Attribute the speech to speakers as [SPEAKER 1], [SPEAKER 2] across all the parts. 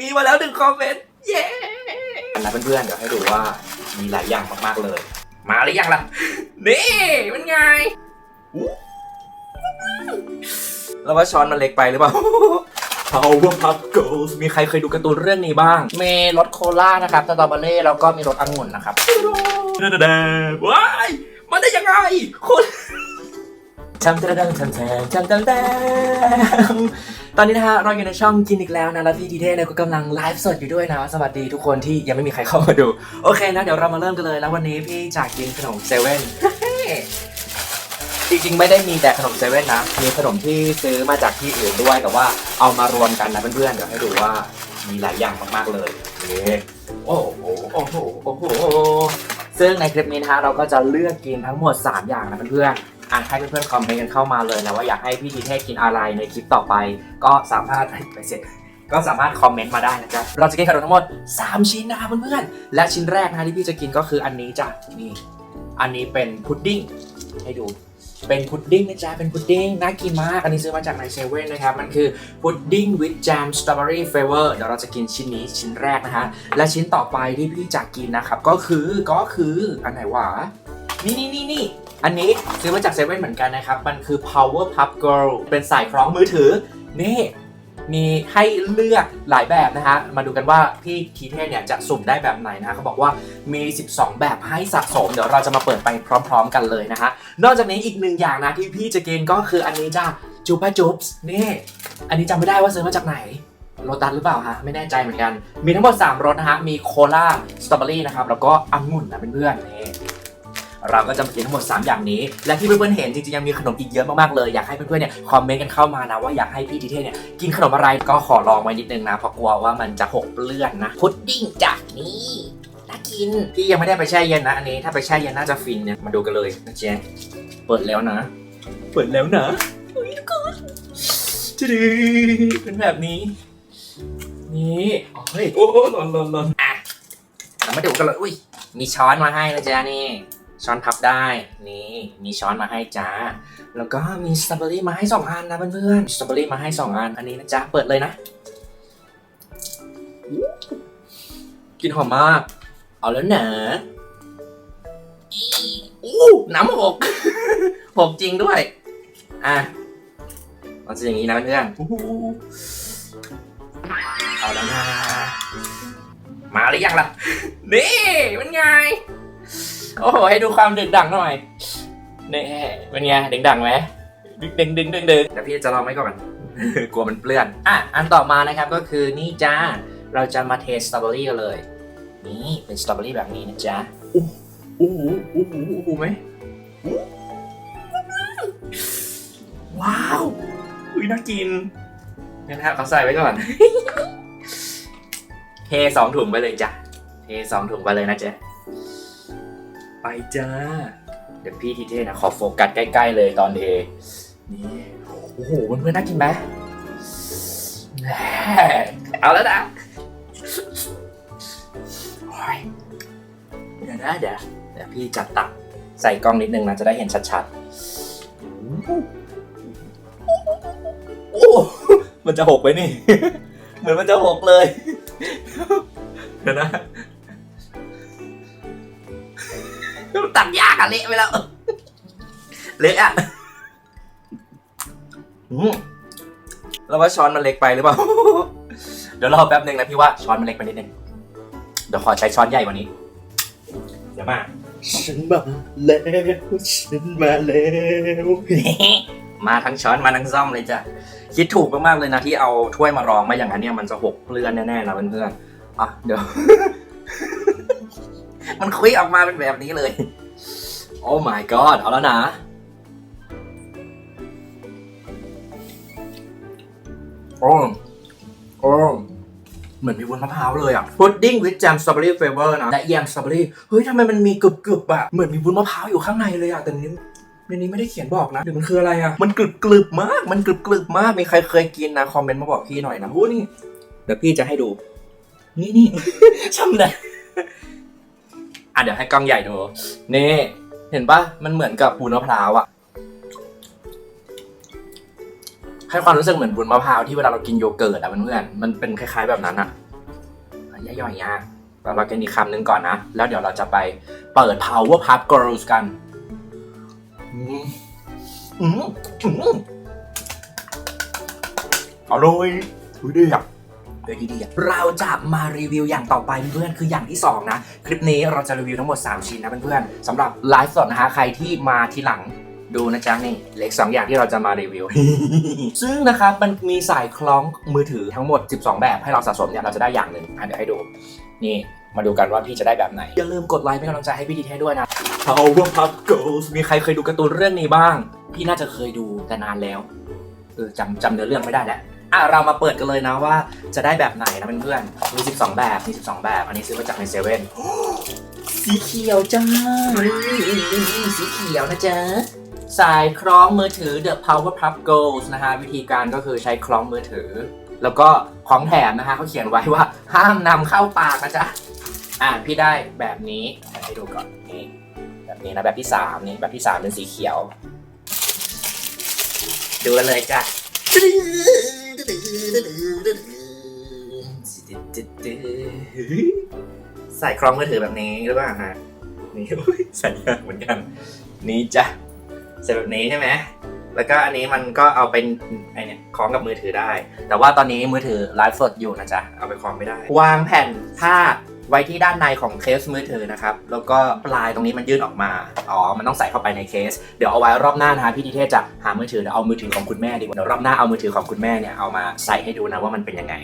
[SPEAKER 1] มีมาแล้วหนึ่งคอมเมนต์ เย้นะเพื่อนๆ เดี๋ยวให้ดูว่ามีหลายอย่างมากๆเลย มาหรือยังล่ะ นี่เป็นไงอู้แล้วว่าช้อนมันเล็กไปหรือเปล่า Powerpuff Girls มีใครเคยดูการ์ตูนเรื่องนี้บ้าง
[SPEAKER 2] มีรสโคลานะครับสตรอเบอรี่แล้วก็มีรสองุ่นนะครับ
[SPEAKER 1] เดดว้าย มันได้ยังไงคุณ ชัมเตดังชัมแทงชัมตังแดงตอนนี้นะฮะเราอยู่ในช่องกินอีกแล้วนะแล้วพี่ดีเทเนี่ยก็กำลังไลฟ์สดอยู่ด้วยนะ สวัสดีทุกคนที่ยังไม่มีใครเข้ามาดู โอเคนะ เดี๋ยวเรามาเริ่มกันเลยแล้ววันนี้พี่จากกินขนมเซเว่นจริงๆ ไม่ได้มีแต่ขนมเซเว่นนะ มีขนมที่ซื้อมาจากที่อื่นด้วยแต่ว่าเอามารวมกันนะเพื่อนๆเดี๋ยวให้ดูว่ามีหลายอย่างมากๆเลยโอ้โหโอ้โหโอ้โหซึ่งในคลิปนี้นะฮะเราก็จะเลือกกินทั้งหมด 3 อย่างนะเพื่อนๆ อะให้เพื่อนๆคอมเมนต์กันเข้ามาเลยนะว่าอยากให้พี่ดีเทศกินอะไรในคลิปต่อไป ก็สามารถไปเสร็จก็สามารถคอมเมนต์มาได้นะจ๊ะเราจะกินขนมทั้งหมด 3 ชิ้นนะคะเพื่อนๆและชิ้นแรกนะที่พี่จะกินก็คืออันนี้จ้ะนี่อันนี้เป็นพุดดิ้งให้ดูเป็นพุดดิ้งนะจ๊ะ เป็นพุดดิ้งน่ากินมาก อันนี้ซื้อมาจากในเซเว่นนะครับ มันคือพุดดิ้งวิ h แจมสตรอเบอรี่เฟเวอร์เดี๋ยวเราจะกินชิ้นนี้ชิ้นแรกนะฮะ และชิ้นต่อไปที่พี่จะกินนะครับ ก็คือ ก็คือ อันไหนวะ นี่นี่นี่นี่ อันนี้ซื้อมาจากเซเว่นเหมือนกันนะครับ มันคือ Power Puff Girl เป็นสายคล้องมือถือ นี่มีให้เลือกหลายแบบนะฮะ มาดูกันว่าพี่ทีเทศเนี่ยจะสุ่มได้แบบไหนนะเขาบอกว่ามี 12 แบบให้สะสม เดี๋ยวเราจะมาเปิดไปพร้อม ๆ กันเลยนะฮะ นอกจากนี้อีกหนึ่งอย่างนะที่พี่จะกินก็คืออันนี้จ้าจูปาจุ๊บส์นี่ อันนี้จำไม่ได้ว่าซื้อมาจากไหนโรตัสหรือเปล่าฮะ ไม่แน่ใจเหมือนกัน มีทั้งหมด 3รสนะฮะ มีโคลาสตรอเบอรี่นะครับ แล้วก็องุ่นนะเพื่อนๆนี่ เราก็จะมากินทั้งหมด 3 อย่างนี้ และที่เพื่อนๆเห็นจริงๆยังมีขนมอีกเยอะมากๆเลยอยากให้เพื่อนๆเนี่ยคอมเมนต์กันเข้ามานะว่าอยากให้พี่ทีเทศเนี่ยกินขนมอะไรก็ขอลองไว้นิดนึงนะเพราะกลัวว่ามันจะหกเปลื้อนนะพุดดิ้งจากนี่น่ากินพี่ยังไม่ได้ไปแช่เย็นนะอันนี้ถ้าไปแช่เย็นน่าจะฟินเนี่ยมาดูกันเลยนะเจ๊เปิดแล้วนะ เปิดแล้วนะเฮ้ยทุกคนจะดีเป็นแบบนี้ นี่อ๋อเฮ้ยโอ้โหหล่นหล่นหล่นอะเรามาดูกันเลยอุ้ยมีช้อนมาให้นะจ๊ะนี่ ช้อนพับได้นี่มีช้อนมาให้จ้า แล้วก็มีสตรอเบอรี่มาให้สองอันนะเพื่อนๆสตรอเบอรี่มาให้สองอัน อันนี้นะจ๊ะเปิดเลยนะ กินหอมมาก เอาแล้วนะอู้น้ำหกหกจริงด้วย อะมันจะอย่างนี้นะเพื่อนเอาแล้วนะมาหรือยังล่ะ นี่เป็นไง โอ้โหให้ดูความดึงดังหน่อยนี่เป็นไงดึงดังไหมดึงดึงดึงดึงดึงแต่พี่จะลองไว้ก่อน กลัวมันเปื้อน อะ อันต่อมานะครับก็คือนี่จ้า เราจะมาเทสตรอเบอรี่กันเลย นี่เป็นสตรอเบอรี่แบบนี้นะจ๊ะอู้อู้หูอู้หูอู้หูไหมอู้ว้าว อุ้ยน่ากินงั้นฮะเขาใส่ไว้ก่อน เทสองถุงไปเลยจ้ะ เทสองถุงไปเลยนะจ๊ะ ไปจ้า เดี๋ยวพี่ทีเทนะขอโฟกัสใกล้ๆเลยตอนเทนี่โอ้โหเพื่อนๆน่ากินไหมแหม่เอาแล้วนะโอ้ยเดี๋ยวนะเดี๋ยวเดี๋ยวพี่จัดตักใส่กล้องนิดนึงนะจะได้เห็นชัดๆ โอ้โหมันจะหกไปนี่ เหมือนมันจะหกเลย เดี๋ยวนะ ตัดยากอะเละไปแล้ว เละอะอืมแล้วว่าช้อนมันเล็กไปหรือเปล่า เดี๋ยวรอแป๊บหนึ่งนะพี่ว่าช้อนมันเล็กไปนิดนึง เดี๋ยวขอใช้ช้อนใหญ่กว่านี้ เดี๋ยวมา ฉันมาแล้วฉันมาแล้วมาทั้งช้อนมาทั้งซ่อมเลยจ้ะ คิดถูกมากๆเลยนะที่เอาถ้วยมารองไม่อย่างนั้นเนี่ยมันจะหกเปลือนแน่ๆนะเพื่อนๆอะเดี๋ยว มันคุยออกมาเป็นแบบนี้เลย โอ้ my god เอาแล้วนะ โอ้โอ้เหมือนมีวุ้นมะพร้าวเลยอะพุดดิ้งวิ h แจมสตรอเบอรี่เฟเวอร์นะและแยมสตรอเบอรี่เฮ้ยทำไมมันมีกรึบๆอะเหมือนมีวุ้นมะพร้าวอยู่ข้างในเลยอะแต่นี้ในนี้ไม่ได้เขียนบอกนะเดี๋ยวมันคืออะไรอะ มันกรึบกรึบๆมาก มันกรึบกรึบๆมาก มีใครเคยกินนะ คอมเมนต์มาบอกพี่หน่อยนะโอ้นี่ เดี๋ยวพี่จะให้ดู นี่นี่ช่ำเลย อะเดี๋ยวให้กล้องใหญ่ดูนี่เห็นปะมันเหมือนกับบุญมะพร้าวอะให้ความรู้สึกเหมือนบุญมะพร้าวที่เวลาเรากินโยเกิร์ตอะเพื่อนๆมันเป็นคล้าย ๆแบบนั้นอะย่อยๆอย่างแล้วเรากินอีกคำหนึ่งก่อนนะ แล้วเดี๋ยวเราจะไปเปิด Power Puff Girls กันอืมอืมอืมอร่อยดูดิอะ เฮ้ยดีๆเราจะมารีวิวอย่างต่อไปเพื่อนคืออย่างที่สองนะ คลิปนี้เราจะรีวิวทั้งหมด 3 ชิ้นนะเพื่อนๆสำหรับไลฟ์สดนะฮะใครที่มาทีหลังดูนะจ๊ะนี่เล็กสองอย่างที่เราจะมารีวิว ซึ่งนะครับมันมีสายคล้องมือถือทั้งหมด 12 แบบให้เราสะสมเนี่ยเราจะได้อย่างหนึ่งอะเดี๋ยวให้ดู นี่มาดูกันว่าพี่จะได้แบบไหน อย่าลืมกดไลค์เป็นกำลังใจให้พี่ดีเทด้วยนะ Power Puff Girls มีใครเคยดูการ์ตูนเรื่องนี้บ้าง พี่น่าจะเคยดูแต่นานแล้วเออจำจำเนื้อเรื่องไม่ได้แหละ อะเรามาเปิดกันเลยนะว่าจะได้แบบไหนนะเพื่อนๆมี 12 แบบมี12 แบบ อันนี้ซื้อมาจากในเซเว่นสีเขียวจ้าสีเขียวนะจ๊ะสายคล้องมือถือ The Power Puff Girls นะฮะวิธีการก็คือใช้คล้องมือถือ แล้วก็ของแถมนะฮะเขาเขียนไว้ว่าห้ามนำเข้าปากนะจ๊ะอ่าพี่ได้แบบนี้ให้ดูก่อนนี่แบบนี้นะแบบที่สามนี่แบบที่สามเป็นสีเขียว ดูกันเลยจ้ะ ใส่คล้องมือถือแบบนี้หรือเปล่าฮะนี่ใส่ยากเหมือนกัน นี่จ้ะใส่แบบนี้ใช่ไหมแล้วก็อันนี้มันก็เอาเป็นไอเนี่ยคล้องกับมือถือได้ แต่ว่าตอนนี้มือถือไลฟ์สดอยู่นะจ๊ะเอาไปคล้องไม่ได้ วางแผ่นผ้า ไว้ที่ด้านในของเคสมือถือนะครับ แล้วก็ปลายตรงนี้มันยื่นออกมา อ๋อ มันต้องใส่เข้าไปในเคส เดี๋ยวเอาไว้รอบหน้านะฮะพี่ดีเทศจะหามือถือเดี๋ยวเอามือถือของคุณแม่ดีกว่า เดี๋ยวรอบหน้าเอามือถือของคุณแม่เนี่ยเอามาใส่ให้ดูนะว่ามันเป็นยังไง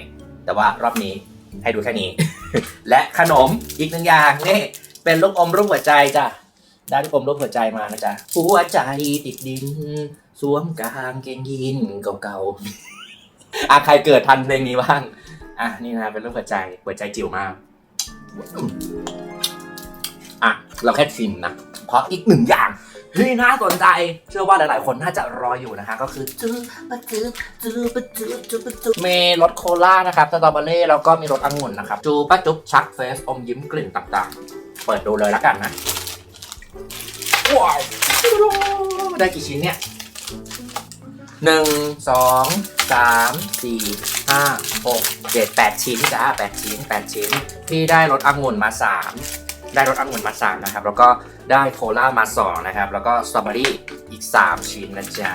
[SPEAKER 1] แต่ว่ารอบนี้ให้ดูแค่นี้ และขนมอีกหนึ่งอย่างนี่เป็นลูกอมรูปหัวใจจ้ะได้ลูกอมรูปหัวใจมานะจ๊ะหัวใจติดดิน สวมกางเกงยีนเก่าๆอะใครเกิดทันเพลงนี้บ้างอะนี่นะเป็นรูปหัวใจหัวใจจิ๋วมาก อะ เราแค่ชิมนะ เพราะอีกหนึ่งอย่างที่น่าสนใจ เชื่อว่าหลายๆ คนน่าจะรออยู่นะคะ ก็คือจื้อปะจื้อจื้อปะจื้อจื้อปะจื้อมีรสโคลานะครับสตรอเบอรี่แล้วก็มีรสองุ่นนะครับ จูปะจุ๊บชักเฟสอมยิ้มกลิ่นต่างๆ เปิดดูเลยแล้วกันนะ ว้าว ได้กี่ชิ้นเนี่ย หนึ่งสองสามสี่ห้าหกเจ็ดแปดชิ้นจ้าแปดชิ้นแปดชิ้น พี่ได้รสองุ่นมาสามได้รสองุ่นมาสามนะครับ แล้วก็ได้โคลามาสองนะครับ แล้วก็สตรอเบอรี่อีกสามชิ้นนะจ๊ะ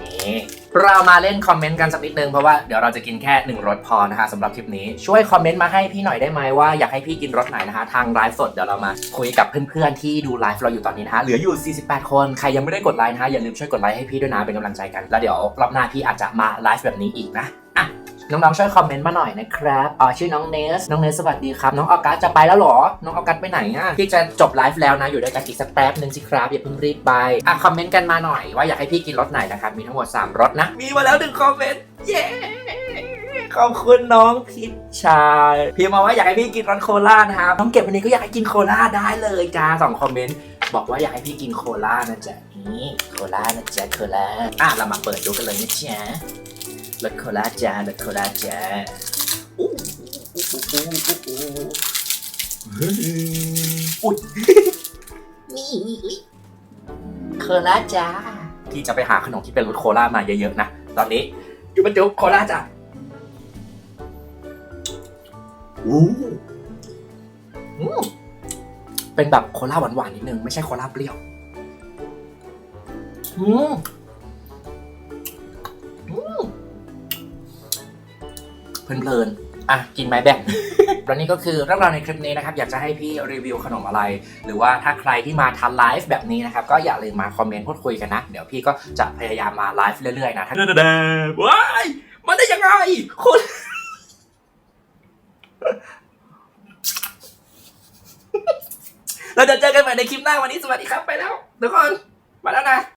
[SPEAKER 1] นี่เรามาเล่นคอมเมนต์กันสักนิดนึงเพราะว่าเดี๋ยวเราจะกินแค่หนึ่งรสพอนะคะสำหรับคลิปนี้ช่วยคอมเมนต์มาให้พี่หน่อยได้ไหมว่าอยากให้พี่กินรสไหนนะคะ ทางไลฟ์สดเดี๋ยวเรามาคุยกับเพื่อนๆที่ดูไลฟ์เราอยู่ตอนนี้นะคะเหลืออยู่ 48 คนใครยังไม่ได้กดไลค์นะคะอย่าลืมช่วยกดไลค์ให้พี่ด้วยนะเป็นกำลังใจกันแล้วเดี๋ยวรอบหน้าพี่อาจจะมาไลฟ์แบบนี้อีกนะอะ น้องๆช่วยคอมเมนต์มาหน่อยนะครับอ๋อชื่อน้องเนส น้องเนสสวัสดีครับน้องออกัสจะไปแล้วหรอ น้องออกัสไปไหนอะพี่จะจบไลฟ์แล้วนะอยู่ด้วยกันอีกสักแป๊บหนึ่งสิครับอย่าเพิ่งรีบไปอะคอมเมนต์กันมาหน่อยว่าอยากให้พี่กินรสไหนนะครับมีทั้งหมดสามรสนะมีมาแล้วหนึ่งคอมเมนต์เย้ขอบคุณน้องพิชชาพิมพ์มาว่าอยากให้พี่กินรสโคลานะครับน้องเก็บวันนี้ก็อยากให้กินโคลาได้เลยจ้าสองคอมเมนต์บอกว่าอยากให้พี่กินโคลานะจ๊ะนี่โคลานะจ๊ะโคลาอะเรามาเปิดดูกันเลยนะจ๊ะ รสโคลาจ้ารสโคลาจ้าอู้อู้อู้อู้อู้อู้อุ๊ยนี่อุ๊ยโคลาจ้าพี่จะไปหาขนมที่เป็นรสโคลามาเยอะๆนะ ตอนนี้อยู่บรรจุโคลาจ้ะอู้อืมเป็นแบบโคลาหวานๆนิดนึง ไม่ใช่โคลาเปรี้ยว อืม เพลินๆอะกินไหมแบ่งแล้วนี่ก็คือเรื่องราวในคลิปนี้นะครับ อยากจะให้พี่รีวิวขนมอะไร หรือว่าถ้าใครที่มาทันไลฟ์แบบนี้นะครับ ก็อย่าลืมมาคอมเมนต์พูดคุยกันนะ เดี๋ยวพี่ก็จะพยายามมาไลฟ์เรื่อยๆนะถ้าเดว้ายมันได้ยังไงคนเราจะเจอกันใหม่ในคลิปหน้าวันนี้สวัสดีครับไปแล้วทุกคนมาแล้วนะ